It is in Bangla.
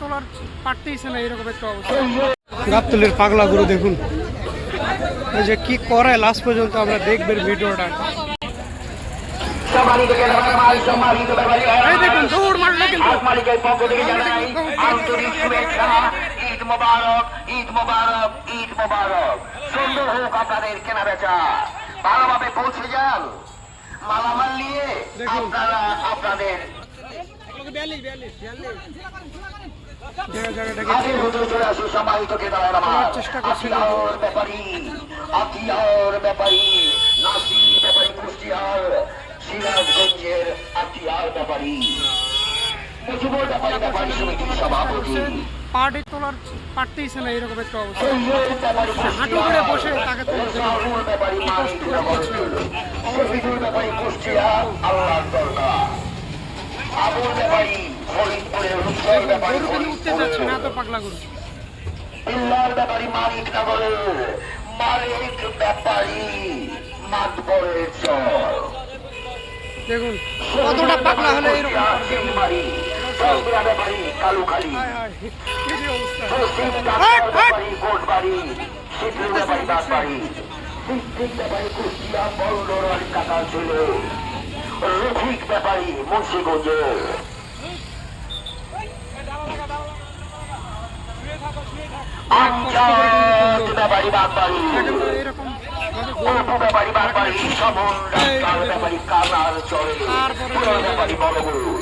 তোলার পারতেইছে না এরকম একটা অবস্থা গাবতলির পাগলা গুরু দেখুন। এই যে কি করে লাস্ট পর্যন্ত আমরা দেখবেন ভিডিওটা। এই দেখুন দৌড় মারলে কিন্তু। ঈদ মোবারক ঈদ মোবারক ঈদ মোবারক। সুন্দর হোক আপনাদের কেনা বেচা ভালোভাবে পৌঁছে যান। মালামাল নিয়ে আপনারা আপনাদের চেষ্টা করছি না। ব্যাপারী আতিয়ার ব্যাপারী নাসির ব্যাপারী কুষ্টিয়ার সিরাজগঞ্জের আতিয়ার ব্যাপারী। মুজিবুর ব্যাপারী ব্যাপারী সমিতির সভাপতি। পার্টি তোলার পারতেইছে না এরকম একটা অবস্থা। হাঁটু করে বসে তাকে তুলছে শাহুর ব্যাপারী আবুল ব্যাপারী ফরিদপুরের রূপসর ব্যাপারী উঠতে যাচ্ছে না এত পাগলা গরু। বিল্লার ব্যাপারী মানিক নগরের মালিক ব্যাপারী মাতবরের চর দেখুন কতটা পাগলা হলে এরকম বাড়ি কালুখালী। কোটবাড়ি শীতল ব্যাপারী বাগবাড়ি সিদ্দিক ব্যাপারী কুষ্টিয়া বড় কাকা ছিল। ব্যাপারী মুন্সিগঞ্জের ব্যাপারী বাগবাড়ি। ব্যাপারী বাগবাড়ি সমন ডাক্তার ব্যাপারী কানার চলে ব্যাপারী বড় গরু